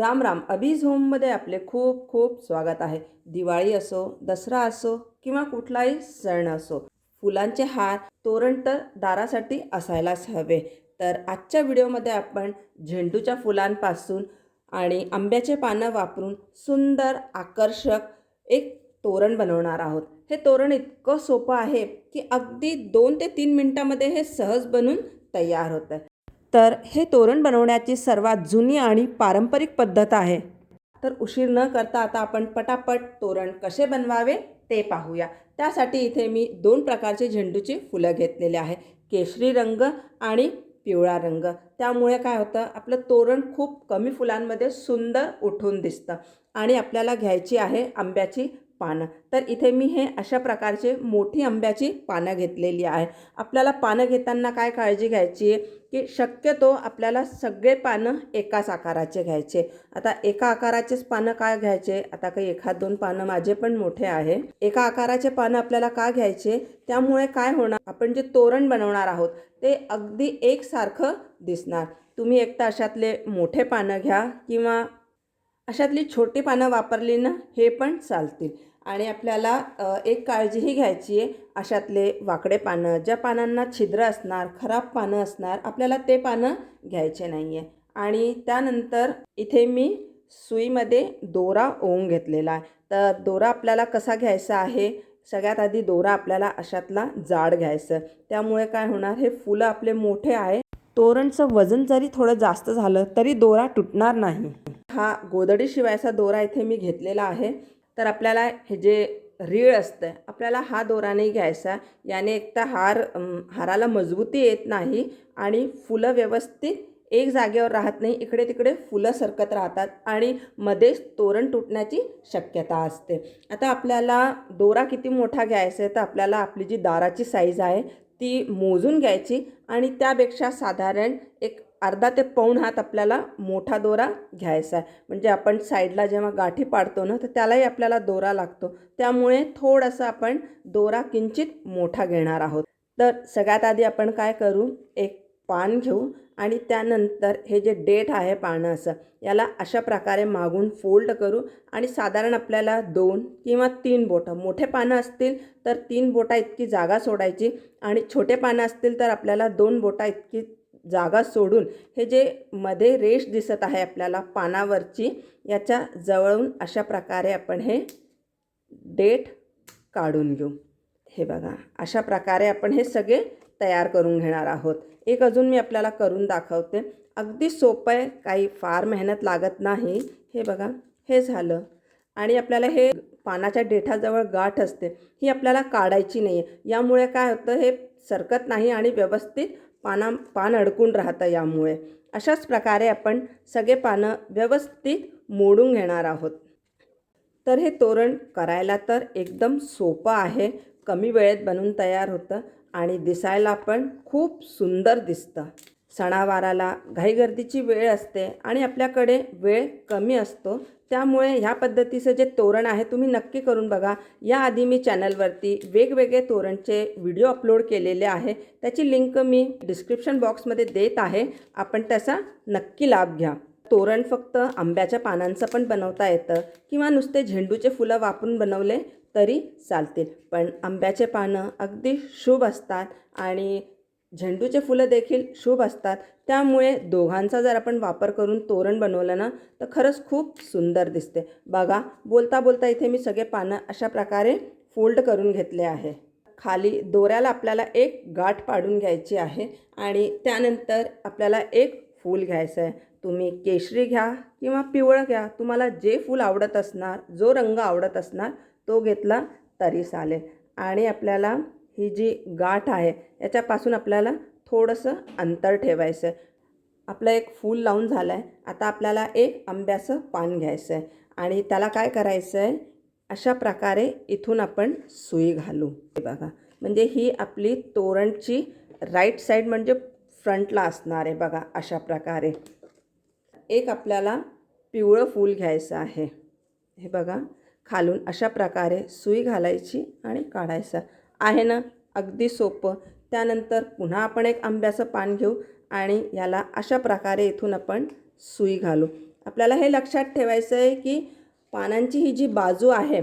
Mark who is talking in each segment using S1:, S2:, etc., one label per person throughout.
S1: राम राम. अबीज होममध्ये आपले खूप खूप स्वागत आहे. दिवाळी असो दसरा असो किंवा कुठलाही सण असो फुलांचे हार तोरण तर दारासाठी असायलाच हवे. तर आजच्या व्हिडिओमध्ये आपण झेंडूच्या फुलांपासून आणि आंब्याचे पानं वापरून सुंदर आकर्षक एक तोरण बनवणार आहोत. हे तोरण इतकं सोपं आहे की अगदी दोन ते तीन मिनटामध्ये हे सहज बनून तयार होतं. तर हे तोरण बनवण्याची सर्वात जुनी आणि पारंपरिक पद्धत आहे. तर उशीर न करता आता आपण पटापट तोरण कसे बनवावे ते पाहूया. त्यासाठी इथे मी दोन प्रकारचे झेंडूची फुलं घेतलेले आहे. केशरी रंग आणि पिवळा रंग. त्यामुळे काय होतं आपलं तोरण खूप कमी फुलांमध्ये सुंदर उठून दिसतं. आणि आपल्याला घ्यायची आहे आंब्याची पानं. तर इथे मी हे अशा प्रकारचे मोठी आंब्याची पानं घेतलेली आहे. आपल्याला पानं घेताना काय काळजी घ्यायची? आहे की शक्यतो आपल्याला सगळे पानं एकाच आकाराचे घ्यायचे. आता एका आकाराचेच पानं काय घ्यायचे? आता काही एखाद दोन पानं माझे पण मोठे आहे. एका आकाराचे पानं आपल्याला का घ्यायचे? त्यामुळे काय होणार? आपण जे तोरण बनवणार आहोत ते अगदी एकसारखं दिसणार. तुम्ही एक तर अशातले मोठे पानं घ्या किंवा अशातली छोटी पानं वापरली ना हे पण चालतील. आणि आपल्याला एक काळजीही घ्यायची आहे. अशातले वाकडे पानं ज्या पानांना छिद्र असणार खराब पानं असणार आपल्याला ते पानं घ्यायचे नाही आहे आणि त्यानंतर इथे मी सुईमध्ये दोरा ओवून घेतलेला आहे. तर दोरा आपल्याला कसा घ्यायचा आहे? सगळ्यात आधी दोरा आपल्याला अशातला जाड घ्यायचं त्यामुळे काय होणार? हे फुलं आपले मोठे आहे. तोरणचं वजन जरी थोडं जास्त झालं तरी दोरा तुटणार नाही. हा गोदडी शिवायचा दोरा इथे मी घेतलेला आहे. तर आपल्याला हे जे रीळ असतं आपल्याला हा दोरा नाही घ्यायचा. याने एक तर हार हाराला मजबूती येत नाही आणि फुलं व्यवस्थित एक जागेवर राहत नाही इकडे तिकडे फुलं सरकत राहतात आणि मध्येच तोरण तुटण्याची शक्यता असते. आता आपल्याला दोरा किती मोठा घ्यायचा आहे तर आपल्याला आपली जी दाराची साईज आहे ती मोजून घ्यायची आणि त्यापेक्षा साधारण एक अर्धा ते पाऊण हात आपल्याला मोठा दोरा घ्यायचा आहे. म्हणजे आपण साईडला जेव्हा गाठी पाडतो ना तर त्यालाही आपल्याला दोरा लागतो. त्यामुळे थोडासा आपण दोरा किंचित मोठा घेणार आहोत. तर सगळ्यात आधी आपण काय करू? एक पान घेऊ आणि त्यानंतर हे जे डेट आहे पानाचं याला अशा प्रकारे मागून फोल्ड करू आणि साधारण आपल्याला दोन किंवा तीन बोटं मोठे पानं असतील तर तीन बोटा इतकी जागा सोडायची आणि छोटे पानं असतील तर आपल्याला दोन बोटा इतकी जागा सोडून हे जे मध्ये रेष दिसत आहे आपल्याला पानावरची याच्या जवळून अशा प्रकारे आपण हे डेट काढून घेऊ. हे बघा अशा प्रकारे आपण हे सगळे तयार करून घेणार आहोत. एक अजून मी आपल्याला करून दाखवते. अगदी सोपं आहे काही फार मेहनत लागत नाही. हे बघा हे झालं. आणि आपल्याला हे पानाच्या देठाजवळ गाठ असते. ही आपल्याला काढायची नाही आहे यामुळे काय होतं हे सरकत नाही आणि व्यवस्थित पाना पान अडकून राहतं यामुळे. अशाच प्रकारे आपण सगळे पानं व्यवस्थित मोडून घेणार आहोत. तर हे तोरण करायला तर एकदम सोपं आहे. कमी वेळेत बनून तयार होतं आणि दिसायला पण खूप सुंदर दिसतं. सणावाराला घाईगर्दीची वेळ असते आणि आपल्याकडे वेळ कमी असतो. त्यामुळे ह्या पद्धतीचं जे तोरण आहे तुम्ही नक्की करून बघा. याआधी मी चॅनलवरती वेगवेगळे तोरणचे व्हिडिओ अपलोड केलेले आहे. त्याची लिंक मी डिस्क्रिप्शन बॉक्समध्ये देत आहे. आपण त्याचा नक्की लाभ घ्या. तोरण फक्त आंब्याच्या पानांचं पण बनवता येतं किंवा नुसते झेंडूचे फुलं वापरून बनवले तरी चालतील. पण आंब्याचे पानं अगदी शुभ असतात आणि झेंडूचे फुलं देखील शुभ असतात. त्यामुळे दोघांचा जर आपण वापर करून तोरण बनवलं ना तर खरंच खूप सुंदर दिसते. बघा बोलता बोलता इथे मी सगळे पानं अशा प्रकारे फोल्ड करून घेतले आहे. खाली दोऱ्याला आपल्याला एक गाठ पाडून घ्यायची आहे आणि त्यानंतर आपल्याला एक फूल घ्यायचं आहे तुम्ही केशरी घ्या किंवा पिवळं घ्या. तुम्हाला जे फूल आवडत असणार जो रंग आवडत असणार तो घेतला तरी चालेल. आणि आपल्याला ही जी गाठ आहे याच्यापासून आपल्याला थोडंसं अंतर ठेवायचं आहे आपलं एक फूल लावून झालं आहे आता आपल्याला एक आंब्याचं पान घ्यायचं आहे आणि त्याला काय करायचं आहे अशा प्रकारे इथून आपण सुई घालू. हे बघा. म्हणजे ही आपली तोरणची राईट साईड म्हणजे फ्रंटला असणार आहे बघा अशा प्रकारे. एक आपल्याला पिवळं फूल घ्यायचं आहे. हे बघा. खालून अशा प्रकारे सुई घालायची आणि काढायचं. आहे ना? अगदी सोपं. त्यानंतर पुन्हा आपण एक आंब्याचं पान घेऊ आणि याला अशा प्रकारे इथून आपण सुई घालू. आपल्याला हे लक्षात ठेवायचं आहे की पानांची ही जी बाजू आहे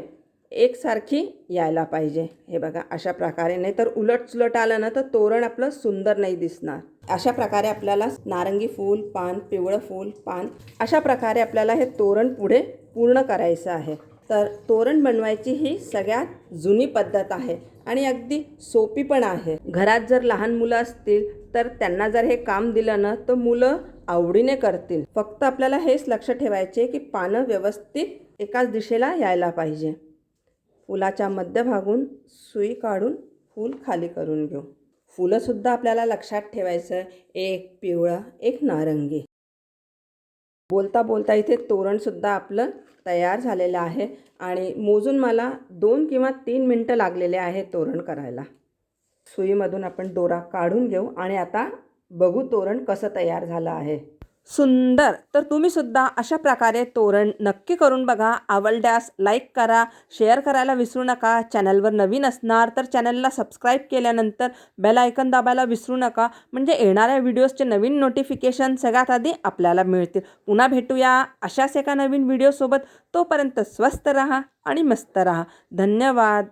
S1: एकसारखी यायला पाहिजे. हे बघा अशा प्रकारे. नाही तर उलट सुलट आलं ना तर तोरण आपलं सुंदर नाही दिसणार. अशा प्रकारे आपल्याला नारंगी फूल पान पिवळं फूल पान अशा प्रकारे आपल्याला हे तोरण पुढे पूर्ण करायचं आहे. तर तोरण बनवायची ही सगळ्यात जुनी पद्धत आहे. आणि अगदी सोपी पण आहे. घरात जर लहान मुलं असतील तर त्यांना जर हे काम दिलं ना तर मुलं आवडीने करतील. फक्त आपल्याला हेच लक्ष ठेवायचे की पानं व्यवस्थित एकाच दिशेला यायला पाहिजे. फुलाच्या मध्यभागून सुई काढून फूल खाली करून घेऊ. फुलंसुद्धा आपल्याला लक्षात ठेवायचं एक पिवळं एक नारंगी. बोलता बोलता इथे तोरणसुद्धा आपलं तयार झालेलं आहे. आणि मोजून मला दोन किंवा तीन मिनटं लागलेले आहे तोरण करायला. सुईमधून आपण दोरा काढून घेऊ आणि आता बघू तोरण कसं तयार झालं आहे. सुंदर. तर तुम्ही सुद्धा अशा प्रकारे तोरण नक्की करून बघा. आवडल्यास लाईक करा शेअर करायला विसरू नका. चॅनलवर नवीन असणार तर चॅनलला सबस्क्राईब केल्यानंतर बेल आयकन दाबायला विसरू नका. म्हणजे येणाऱ्या व्हिडिओजचे नवीन नोटिफिकेशन सगळ्यात आधी आपल्याला मिळतील. पुन्हा भेटूया अशाच एका नवीन व्हिडिओसोबत तोपर्यंत स्वस्त रहा आणि मस्त रहा. धन्यवाद.